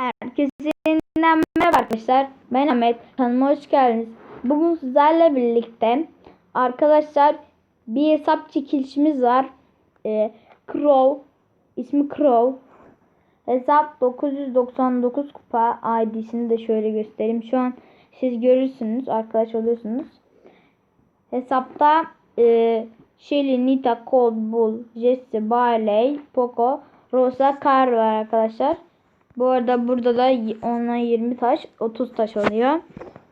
Herkese yeniden merhaba arkadaşlar. Ben Ahmet. Kanalıma hoş geldiniz. Bugün sizlerle birlikte arkadaşlar bir hesap çekilişimiz var. Ee, Crow. ismi Crow. Hesap 999 kupa ID'sini de şöyle göstereyim. Şu an siz görürsünüz. Arkadaş oluyorsunuz. Hesapta e, Shelly, Nita, Cold, Bull, Jesse, Barley, Poco, Rosa, Kar var arkadaşlar. Bu arada burada da y- ondan 20 taş 30 taş oluyor.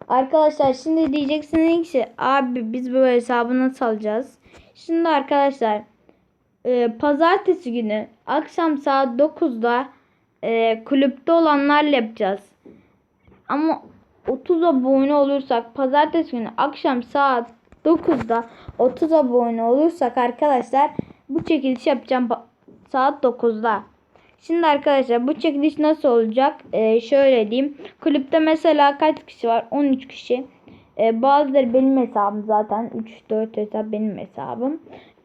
Arkadaşlar şimdi diyeceksiniz ki abi biz bu hesabı nasıl alacağız? Şimdi arkadaşlar e, pazartesi günü akşam saat 9'da e, kulüpte olanlarla yapacağız. Ama 30 abone olursak pazartesi günü akşam saat 9'da 30 abone olursak arkadaşlar bu çekiliş yapacağım pa- saat 9'da. Şimdi arkadaşlar bu çekiliş nasıl olacak? Ee, şöyle diyeyim. Kulüpte mesela kaç kişi var? 13 kişi. Ee, bazıları benim hesabım zaten. 3-4 hesap benim hesabım.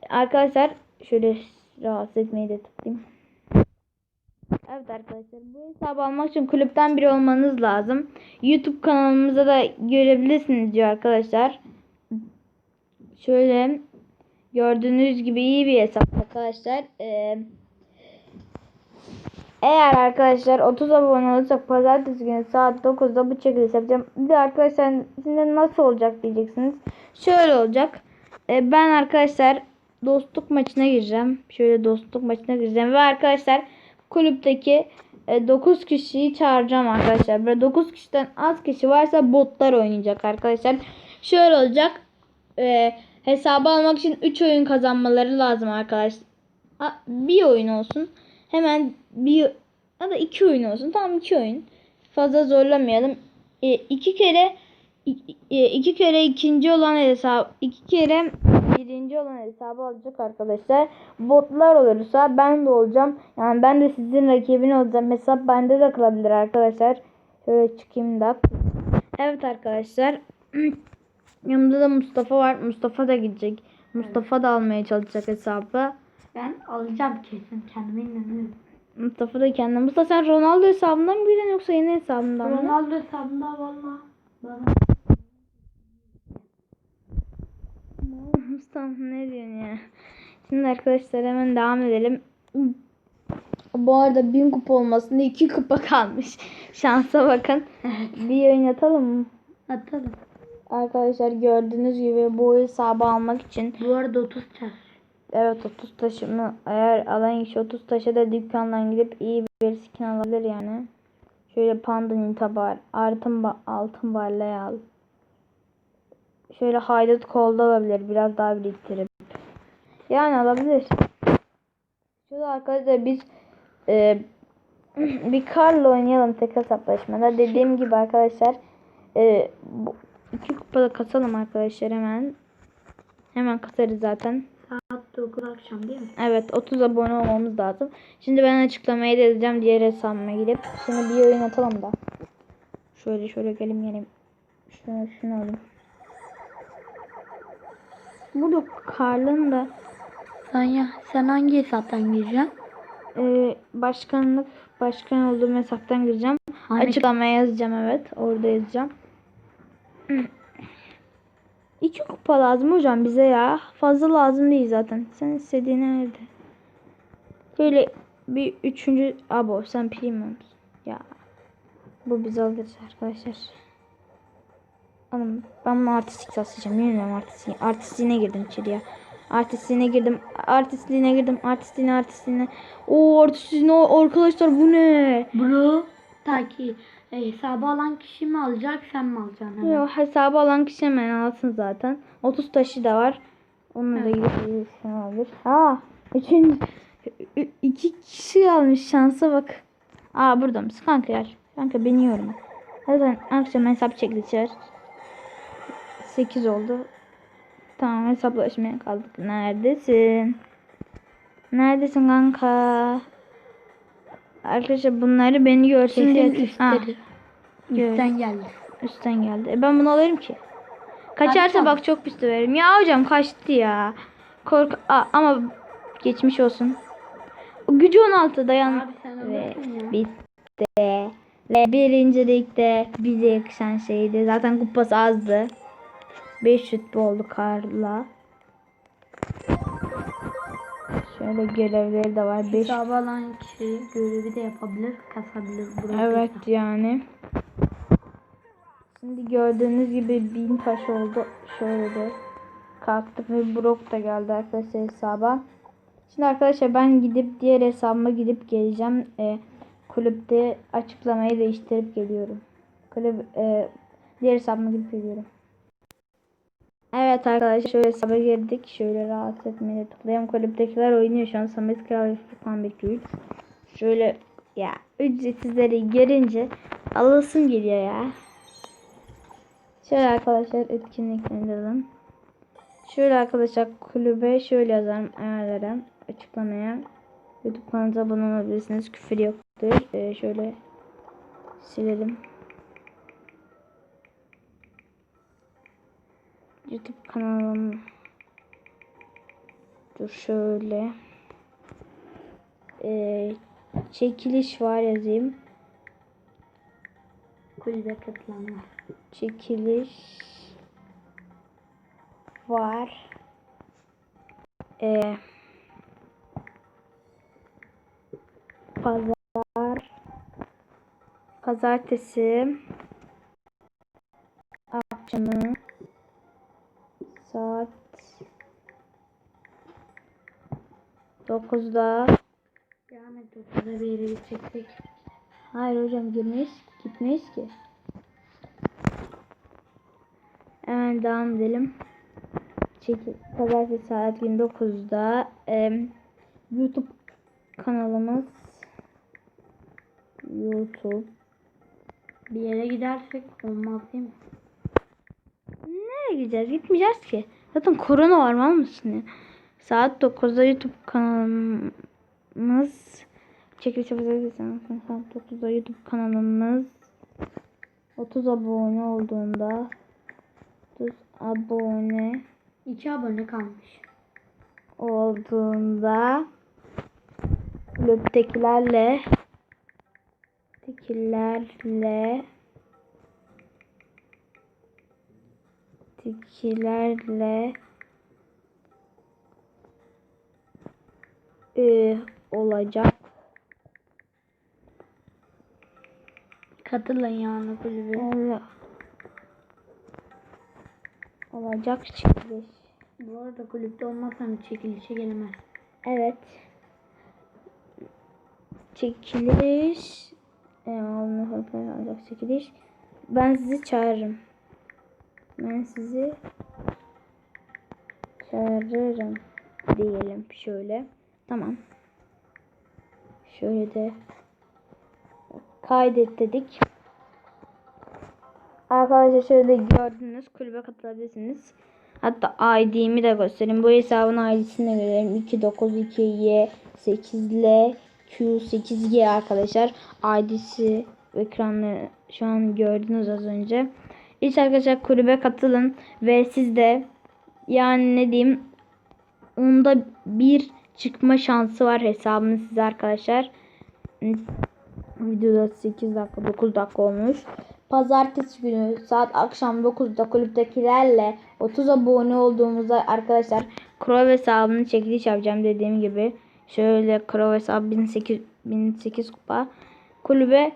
Arkadaşlar şöyle rahatsız etmeyi de tıklayayım. Evet arkadaşlar bu hesabı almak için kulüpten biri olmanız lazım. YouTube kanalımıza da görebilirsiniz diyor arkadaşlar. Şöyle gördüğünüz gibi iyi bir hesap arkadaşlar. Ee, eğer arkadaşlar 30 abone olursak pazartesi günü saat 9'da bu çekiliş yapacağım. Bir de arkadaşlar şimdi nasıl olacak diyeceksiniz. Şöyle olacak. Ee, ben arkadaşlar dostluk maçına gireceğim. Şöyle dostluk maçına gireceğim. Ve arkadaşlar kulüpteki e, 9 kişiyi çağıracağım arkadaşlar. Böyle 9 kişiden az kişi varsa botlar oynayacak arkadaşlar. Şöyle olacak. E, hesabı almak için 3 oyun kazanmaları lazım arkadaşlar. Bir oyun olsun. Hemen bir ya da iki oyun olsun. Tamam iki oyun. Fazla zorlamayalım. E, iki kere e, iki kere ikinci olan hesap iki kere birinci olan hesabı alacak arkadaşlar. Botlar olursa ben de olacağım. Yani ben de sizin rakibin olacağım. Hesap bende de kalabilir arkadaşlar. Şöyle çıkayım da. Evet arkadaşlar. Yanımda da Mustafa var. Mustafa da gidecek. Mustafa da almaya çalışacak hesabı. Ben alacağım kesin kendime inanıyorum. Mustafa da kendi. Mustafa sen Ronaldo hesabından mı gireceksin yoksa yeni hesabından mı? Ronaldo hesabında valla Mustafa ne diyorsun ya? Şimdi arkadaşlar hemen devam edelim. Bu arada 1000 kupa olmasında 2 kupa kalmış. Şansa bakın. Bir oyun atalım mı? atalım. Arkadaşlar gördüğünüz gibi bu hesabı almak için Bu arada 30 çar. Evet 30 taşımı eğer alan kişi 30 taşa da dükkandan gidip iyi bir skin alabilir yani. Şöyle pandanın tabar, altın ba altın barlay al. Şöyle haydut kolda alabilir biraz daha biriktirip. Yani alabilir. Şurada arkadaşlar biz e, bir karla oynayalım tek hesaplaşmada. Dediğim gibi arkadaşlar e, bu iki kupada kasalım arkadaşlar hemen. Hemen kasarız zaten. Saat 9 akşam değil mi? Evet 30 abone olmamız lazım. Şimdi ben açıklamayı da yazacağım diğer hesabıma gidip. Şimdi bir oyun atalım da. Şöyle şöyle gelin gelin. Şunu şunu alayım. Burada Karl'ın da Sen ya sen hangi hesaptan gireceksin? e, başkanlık başkan olduğum hesaptan gireceğim. Ahmet- Açıklamaya yazacağım evet. Orada yazacağım. İki kupa lazım hocam bize ya. Fazla lazım değil zaten. Sen istediğin nerede? Böyle bir üçüncü abo sen premium. Ya. Bu bize alırız arkadaşlar. Oğlum ben bunu artistik taslayacağım. Bilmiyorum artistik. Artistliğine girdim içeriye. Artistliğine girdim. Artistliğine girdim. Artistliğine artistliğine. Oo artistliğine arkadaşlar bu ne? Bro ta ki e, hesabı alan kişi mi alacak sen mi alacaksın? hemen? Yo, hesabı alan kişi hemen alsın zaten. 30 taşı da var. Onunla da gidip alır. Aa, üçüncü, iki kişi almış şansa bak. Aa burada mısın kanka gel. Kanka beni yorma. Zaten akşam hesap çekilişler. 8 oldu. Tamam hesaplaşmaya kaldık. Neredesin? Neredesin kanka? Arkadaşlar bunları beni görsün diye. Üstleri. Üstten geldi. Üstten geldi. E ben bunu alırım ki. Kaçarsa bak çok pis döverim. Ya hocam kaçtı ya. Kork Aa, ama geçmiş olsun. O gücü 16 dayan. Ve bitti. Ve birincilikte bize yakışan şeydi. Zaten kupası azdı. 5 şut oldu Karla. Şöyle görevleri de var. 5 Hesabı alan kişi görevi de yapabilir, kasabilir. Evet yani. Şimdi gördüğünüz gibi bin taş oldu. Şöyle de kalktık ve Brock da geldi arkadaşlar hesaba. Şimdi arkadaşlar ben gidip diğer hesabıma gidip geleceğim. Ee, kulüpte açıklamayı değiştirip geliyorum. Kulüp e, diğer hesabıma gidip geliyorum. Evet arkadaşlar şöyle hesaba girdik. Şöyle rahatsız etmeye tıklayalım. Kulüptekiler oynuyor şu an. Samet Kral ve Furkan Bekir. Şöyle ya ücretsizleri görünce alasım geliyor ya. Şöyle arkadaşlar etkinliklendirelim. Şöyle arkadaşlar kulübe şöyle yazarım ayarlara açıklamaya. YouTube kanalımıza abone olabilirsiniz. Küfür yoktur. Ee, şöyle silelim. YouTube kanalım Dur şöyle Ee, çekiliş var yazayım. kulübe katılanlar. Çekiliş var. Ee, pazar pazartesi akşamı saat 9'da Devam et ortada bir yere gidecektik. Hayır hocam girmeyiz, gitmeyiz ki. Hemen devam edelim. Çekil, pazartesi saat gün 9'da em, YouTube kanalımız YouTube Bir yere gidersek olmaz değil mi? Nereye gideceğiz? Gitmeyeceğiz ki. Zaten korona var mal mısın ya? Saat 9'da YouTube kanalımız çekiliş yapacağız. Saat 9'da YouTube kanalımız 30 abone olduğunda 30 abone İki abone kalmış. olduğunda kulüptekilerle tekilerle tekilerle e, olacak. Katılın yani kulübe. Ola- olacak çekiliş. Bu arada kulüpte olmazsan çekilişe gelemez. Evet. Çekiliş. E, olacak çekiliş. Ben sizi çağırırım. Ben sizi çağırırım diyelim şöyle. Tamam. Şöyle de kaydet dedik. Arkadaşlar şöyle gördünüz kulübe katılabilirsiniz. Hatta ID'mi de göstereyim. Bu hesabın ID'sini de göstereyim. 292Y 8L Q8G arkadaşlar. ID'si ekranı şu an gördünüz az önce. İlk arkadaşlar kulübe katılın ve siz de yani ne diyeyim onda bir çıkma şansı var hesabınız size arkadaşlar. Videoda 8 dakika 9 dakika olmuş. Pazartesi günü saat akşam 9'da kulüptekilerle 30 abone olduğumuzda arkadaşlar Crow hesabını çekiliş yapacağım dediğim gibi. Şöyle Crow hesabı 1008, 1008 kupa. Kulübe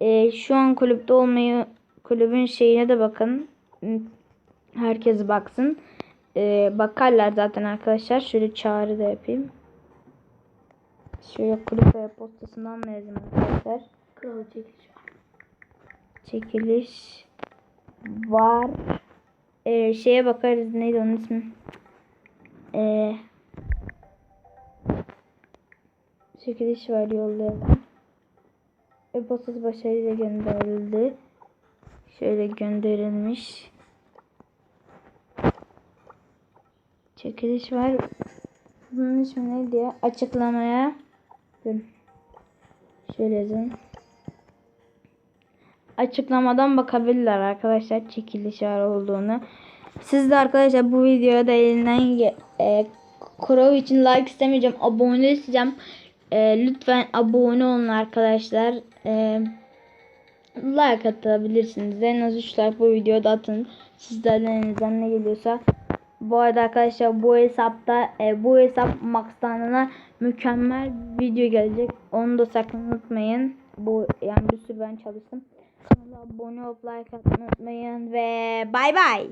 e, şu an kulüpte olmayı kulübün şeyine de bakın. Herkes baksın. E, bakarlar zaten arkadaşlar. Şöyle çağrı da yapayım. Şöyle kulüp postasından da yazayım arkadaşlar Kral çekiliş çekiliş var. Ee, şeye bakarız neydi onun ismi? Ee, çekiliş var yollayalım. E-postası başarıyla gönderildi. Şöyle gönderilmiş. Çekiliş var. Bunun ismi neydi ya? Açıklamaya. Dur. Şöyle yazın açıklamadan bakabilirler arkadaşlar çekiliş var olduğunu. Siz de arkadaşlar bu videoya da elinden e, Crow için like istemeyeceğim. Abone isteyeceğim. E, lütfen abone olun arkadaşlar. E, like atabilirsiniz. En az 3 like bu videoda atın. Sizlerden elinizden ne geliyorsa. Bu arada arkadaşlar bu hesapta e, bu hesap Max'tanına mükemmel video gelecek. Onu da sakın unutmayın. Bu yani bir sürü ben çalıştım. Kanala abone olup like atmayı unutmayın ve bay bay.